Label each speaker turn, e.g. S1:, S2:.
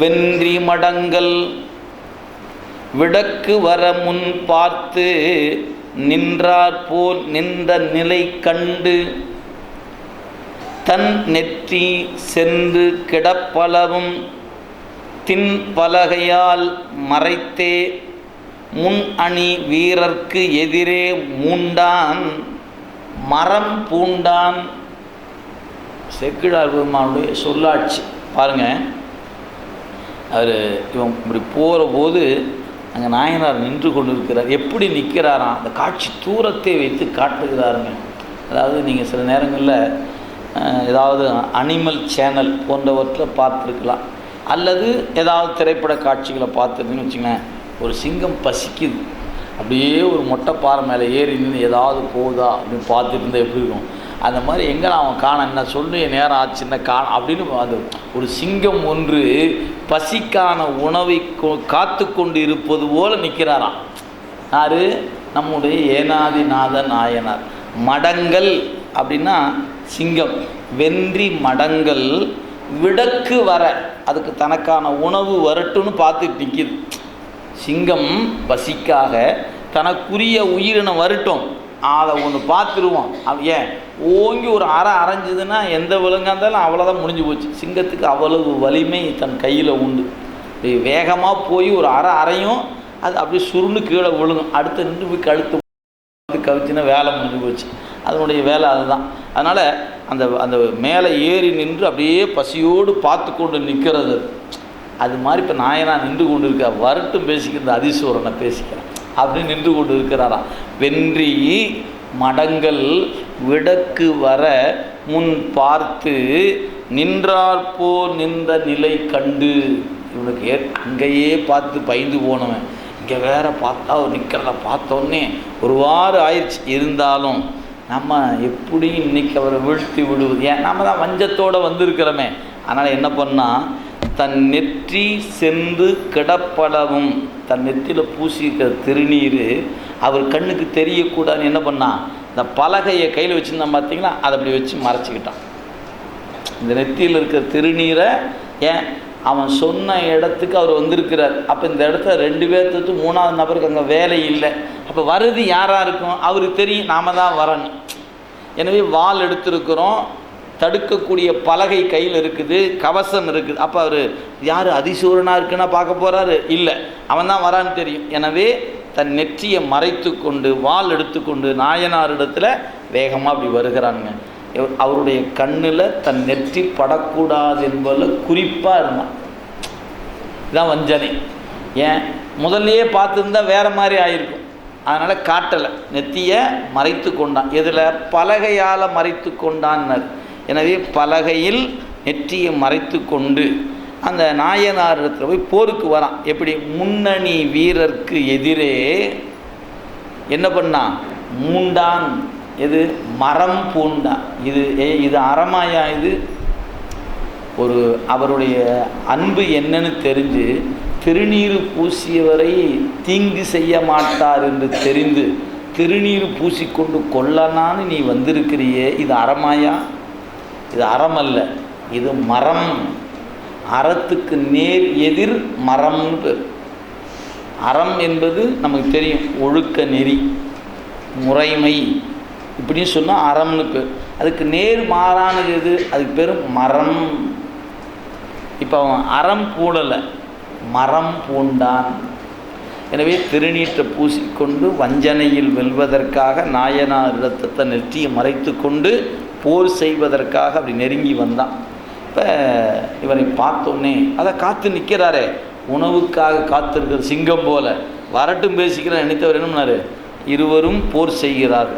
S1: வென்றி மடங்கள். விடக்கு வர முன் பார்த்து நின்றாற்போல் நின்ற நிலை கண்டு தன் நெற்றி சென்று கிடப்பளவும் தின் பலகையால் மறைத்தே முன் அணி வீரர்க்கு எதிரே மூண்டான் மரம் பூண்டான். செக்கிழார் பெருமானுடைய சொல்லாட்சி. பாருங்கள் அவர் இவன் இப்படி போகிற போது அங்கே நாயனார் நின்று கொண்டு இருக்கிறார் எப்படி நிற்கிறாராம் அந்த காட்சி தூரத்தை வைத்து காட்டுகிறாருங்க. அதாவது நீங்கள் சில நேரங்களில் ஏதாவது அனிமல் சேனல் போன்றவற்றில் பார்த்துருக்கலாம். அல்லது ஏதாவது திரைப்பட காட்சிகளை பார்த்துருக்குன்னு வச்சுங்களேன். ஒரு சிங்கம் பசிக்குது. அப்படியே ஒரு மொட்டை பாறை மேலே ஏறி நின்று ஏதாவது போகுதா அப்படின்னு பார்த்துட்டு இருந்தால் எப்படி இருக்கும்? அந்த மாதிரி எங்கே அவன் காண என்ன சொல்லு என் நேரம் ஆச்சுன்னா காண அப்படின்னு அது ஒரு சிங்கம் ஒன்று பசிக்கான உணவை கொ- காத்து கொண்டு இருப்பது போல் நிற்கிறாராம். யார்? நம்முடைய ஏனாதிநாத நாயனார். மடங்கள் அப்படின்னா சிங்கம். வென்றி மடங்கள் விடக்கு வர அதுக்கு தனக்கான உணவு வரட்டும்னு பார்த்துட்டு நிற்கிது சிங்கம் பசிக்காக தனக்குரிய உயிரினம் வரட்டும். அதை ஒன்று பார்த்துருவோம். ஏன்? ஓங்கி ஒரு அறை அரைஞ்சதுன்னா எந்த விலங்காக இருந்தாலும் அவ்வளோதான் முடிஞ்சு போச்சு. சிங்கத்துக்கு அவ்வளவு வலிமை தன் கையில் உண்டு. வேகமாக போய் ஒரு அரை அறையும் அது அப்படியே சுருண்டு கீழே விழுகும். அடுத்து நின்று போய் கழுத்து வந்து கவிச்சுன்னா வேலை முடிஞ்சு போச்சு. அதனுடைய வேலை அதுதான். அதனால் அந்த அந்த மேலே ஏறி நின்று அப்படியே பசியோடு பார்த்து கொண்டு நிற்கிறது அது. அது மாதிரி இப்போ நாயனா நின்று கொண்டு இருக்க வரட்டும் பேசிக்கிறது அதிசூரனை பேசிக்கிறேன். அப்படின்னு நின்று கொண்டு இருக்கிறாராம் வென்றி மடங்கள் விடக்கு வர முன் பார்த்து நின்றாற்போ நின்ற நிலை கண்டு. இவனுக்கு ஏ அங்கேயே பார்த்து பயந்து போனவன். இங்கே வேற பார்த்தா அவர் நிற்கிறத பார்த்தோன்னே ஒரு வாரம் ஆயிடுச்சு. இருந்தாலும் நம்ம எப்படி இன்னைக்கு அவரை வீழ்த்தி விடுவது. ஏன் நம்ம தான் வஞ்சத்தோடு வந்திருக்கிறோமே. அதனால் என்ன பண்ணால் தன் நெற்றி சென்று கிடப்படவும் தன் நெற்றியில் பூசிக்கிற திருநீர் அவர் கண்ணுக்கு தெரியக்கூடாதுன்னு என்ன பண்ணான் இந்த பலகையை கையில் வச்சுருந்தான் பார்த்தீங்களா? அதை அப்படி வச்சு மறைச்சிக்கிட்டான். இந்த நெத்தியில் இருக்கிற திருநீரை ஏன்? அவன் சொன்ன இடத்துக்கு அவர் வந்திருக்கிறார். அப்போ இந்த இடத்த ரெண்டு பேர்த்துக்கு மூணாவது நபருக்கு அங்கே வேலை இல்லை. அப்போ வருது யாராக இருக்கும்? அவருக்கு தெரியும். நாம தான் வரணும். எனவே வால் எடுத்திருக்கிறோம். தடுக்கக்கூடிய பலகை கையில் இருக்குது கவசம் இருக்குது. அப்போ அவர் யார் அதிசூரனாக இருக்குன்னா பார்க்க போகிறாரு இல்லை. அவன் தான் வரான்னு தெரியும். எனவே தன் நெற்றியை மறைத்து கொண்டு வால் எடுத்துக்கொண்டு நாயனாரிடத்தில் வேகமாக அப்படி வருகிறாங்க. அவருடைய கண்ணில் தன் நெற்றி படக்கூடாது என்பதில் குறிப்பாக இருந்தான். இதான் வஞ்சனை. ஏன்? முதல்லையே பார்த்துருந்தா வேற மாதிரி ஆயிருக்கும். அதனால் காட்டலை. நெத்தியை மறைத்து கொண்டான் இதில் பலகையால் மறைத்து கொண்டான்னு எனவே பலகையில் நெற்றியை மறைத்து கொண்டு அந்த நாயனார் இடத்துல போய் போருக்கு வரான். எப்படி? முன்னணி வீரருக்கு எதிரே என்ன பண்ணான் மூண்டான். எது? மரம் பூண்டான் இது ஏ இது அறமாயா இது? ஒரு அவருடைய அன்பு என்னன்னு தெரிஞ்சு திருநீர் பூசியவரை தீங்கு செய்ய மாட்டார் என்று தெரிந்து திருநீர் பூசிக்கொண்டு கொல்லனான்னு நீ வந்திருக்கிறியே இது அறமாயா? இது அறம் அல்ல இது மரம். அறத்துக்கு நேர் எதிர் மரம்னு பேர். அறம் என்பது நமக்கு தெரியும் ஒழுக்க நெறி முறைமை. இப்படின்னு சொன்னால் அறம்னு பேர். அதுக்கு நேர் மாறானது எது? அதுக்கு பேர் மரம். இப்போ அவன் அறம் பூடலை மரம் பூண்டான். எனவே திருநீற்றை பூசிக்கொண்டு வஞ்சனையில் வெல்வதற்காக நாயனார் இடத்தத்தை நெற்றியை மறைத்து கொண்டு போர் செய்வதற்காக அப்படி நெருங்கி வந்தான். இப்போ இவரை பார்த்தோன்னே அதை காத்து நிற்கிறாரே உணவுக்காக காத்திருக்கிற சிங்கம் போல. வரட்டும் பேசிக்கிறேன் நினைத்தவர் என்ன பண்ணாரு? இருவரும் போர் செய்கிறார்